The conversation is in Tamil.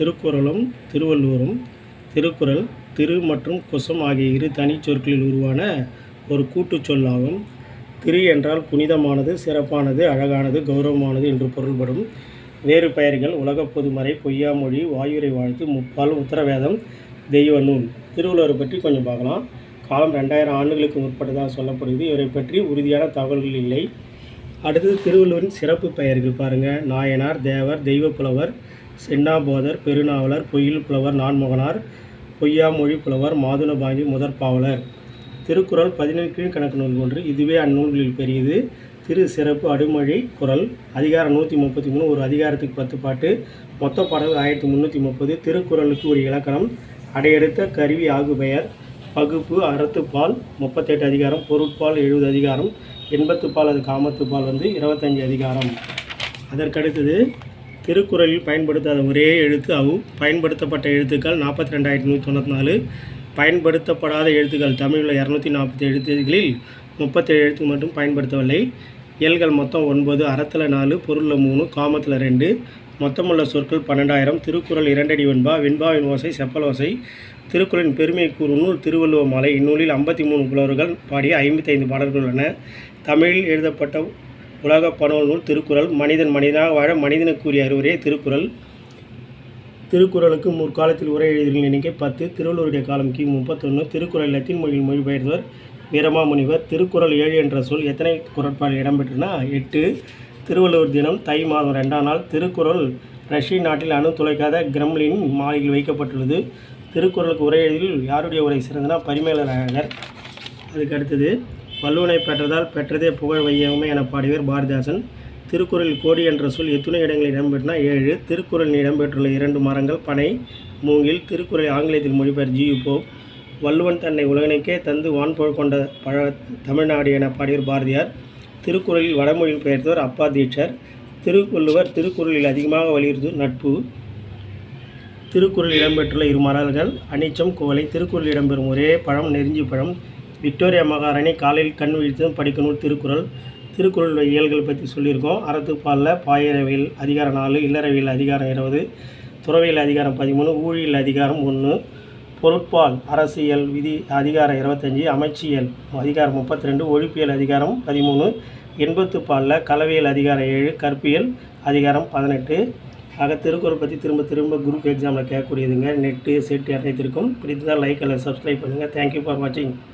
திருக்குறளும் திருவள்ளுவரும் திருக்குறள் திரு மற்றும் குசம் ஆகிய இரு தனிச்சொற்களில் உருவான ஒரு கூட்டுச் சொல்லாகும். திரு என்றால் புனிதமானது சிறப்பானது அழகானது கௌரவமானது என்று பொருள்படும். வேறு பெயர்கள் உலகப் பொதுமறை பொய்யாமொழி வாயுரை வாழ்த்து முப்பால் உத்தரவேதம் தெய்வ நூல். திருவள்ளுவர் பற்றி கொஞ்சம் பார்க்கலாம். காலம் ரெண்டாயிரம் ஆண்டுகளுக்கு முற்பட்டதாக சொல்லப்படுது இவரை பற்றி உறுதியான தகவல்கள் இல்லை. அடுத்தது திருவள்ளுவரின் சிறப்பு பெயர்கள் பாருங்கள் நாயனார் தேவர் தெய்வப்புலவர் சென்னாபோதர் பெருநாவலர் பொய்யில் புலவர் நான்முகனார் பொய்யாமொழி புலவர் மாதுளபாங்கி முதற்பாவலர். திருக்குறள் பதினேழு கீழ்கணக்கு நூல் ஒன்று. இதுவே அந்நூல்களில் பெரியது. திரு சிறப்பு அடுமொழி குரல் அதிகாரம் நூற்றி முப்பத்தி மூணு. ஒரு அதிகாரத்துக்கு பத்து பாட்டு. மொத்த பாடல் ஆயிரத்தி முந்நூற்றி முப்பது. திருக்குறளுக்கு ஒரு இலக்கணம். அடையெடுத்த கருவி ஆகு பெயர். பகுப்பு அறத்துப்பால் முப்பத்தெட்டு அதிகாரம். பொருட்பால் எழுபது அதிகாரம். எண்பத்து பால் அது காமத்துப்பால் வந்து இருபத்தஞ்சி அதிகாரம். அதற்கடுத்தது திருக்குறளில் பயன்படுத்தாத ஒரே எழுத்து அவு பயன்படுத்தப்பட்ட எழுத்துக்கள் நாற்பத்தி ரெண்டாயிரத்தி நூற்றி தொண்ணூற்றி நாலு. பயன்படுத்தப்படாத எழுத்துக்கள் தமிழில் இரநூத்தி நாற்பத்தி எழுத்துகளில் முப்பத்தேழு எழுத்து மட்டும் பயன்படுத்தவில்லை. இயல்கள் மொத்தம் ஒன்பது அறத்தில் நாலு பொருளில் மூணு காமத்தில் ரெண்டு. மொத்தமுள்ள சொற்கள் பன்னெண்டாயிரம். திருக்குறள் இரண்டடி வெண்பா வெண்பாவின் ஓசை செப்பல் ஓசை. திருக்குறளின் பெருமை கூறும் நூல் திருவள்ளுவ மாலை. இந்நூலில் ஐம்பத்தி மூணு புலவர்கள் பாடிய ஐம்பத்தைந்து பாடல்கள் உள்ளன. தமிழில் எழுதப்பட்ட உலக பனோல் நூல் திருக்குறள். மனிதன் மனிதனாக வாழ மனிதனுக்குரிய அறிவுரையே திருக்குறள். திருக்குறளுக்கு முற்காலத்தில் உரை எழுதியவர்களின் எண்ணிக்கை பத்து. திருவள்ளுவருடைய காலம் கி முப்பத்தொன்று திருக்குறள் லத்தீன் மொழியில் மொழிபெயர்ந்தவர் வீரமாமுனிவர். திருக்குறள் ஏழு என்ற சொல் எத்தனை குரட்பால் இடம்பெற்றுனா? எட்டு. திருவள்ளுவர் தினம் தை மாதம் ரெண்டாம் நாள் திருக்குறள் ரஷ்ய நாட்டில் அணு துளைக்காத கிரம்லின் மாளிகையில் வைக்கப்பட்டுள்ளது. திருக்குறளுக்கு உரை யாருடைய உரை சிறந்தனா பரிமேலழகர். அதுக்கு அடுத்தது வல்லுனை பெற்றதால் பெற்றதே புகழ் வையகமே என பாடியவர் பாரதிதாசன். திருக்குறளில் கோடி என்ற சொல் எத்துணை இடங்களில் இடம்பெற்றனா ஏழு திருக்குறளில் இடம்பெற்றுள்ள இரண்டு மரங்கள் பனை மூங்கில் திருக்குறளை ஆங்கிலத்தில் மொழிபெயர் ஜியு போப் வள்ளுவன் தன்னை உலகனுக்கே தந்து வான்புகழ் கொண்ட பழ தமிழ்நாடு என பாடியவர் பாரதியார். திருக்குறளில் வடமொழியில் பெயர்த்தவர் அப்பா தீட்சர். திருக்குள்ளுவர் திருக்குறளில் அதிகமாக வலியுறுத்தும் நட்பு. திருக்குறள் இடம்பெற்றுள்ள இரு மரல்கள் அனிச்சம் குவளை திருக்குறள் இடம்பெறும் ஒரே பழம் நெருஞ்சி பழம். விக்டோரியா மகாராணி காலையில் கண் விழித்ததும் படிக்கணும் திருக்குறள் திருக்குறள் இயல்கள் பற்றி சொல்லியிருக்கோம். அறத்துப்பாலில் பாயிரவியல் அதிகாரம் நாலு இல்லறவியல் அதிகாரம் இருபது துறவியல் அதிகாரம் பதிமூணு ஊழியல் அதிகாரம் ஒன்று பொருட்பால் அரசியல் விதி அதிகாரம் இருபத்தஞ்சி அமைச்சியல் அதிகாரம் முப்பத்தி ரெண்டு ஒழிப்பியல் அதிகாரம் பதிமூணு எண்பத்து பாலில் கலவியல் அதிகாரம் ஏழு கற்பியல் அதிகாரம் பதினெட்டு. ஆக திருக்குறள் பற்றி திரும்ப திரும்ப குரூப் எக்ஸாமில் கேட்கக்கூடியதுங்க. நெட்டு செட் அனைத்திற்கும். பிடித்ததால் லைக் அல்ல சப்ஸ்கிரைப் பண்ணுங்கள் தேங்க்யூ ஃபார் வாட்சிங்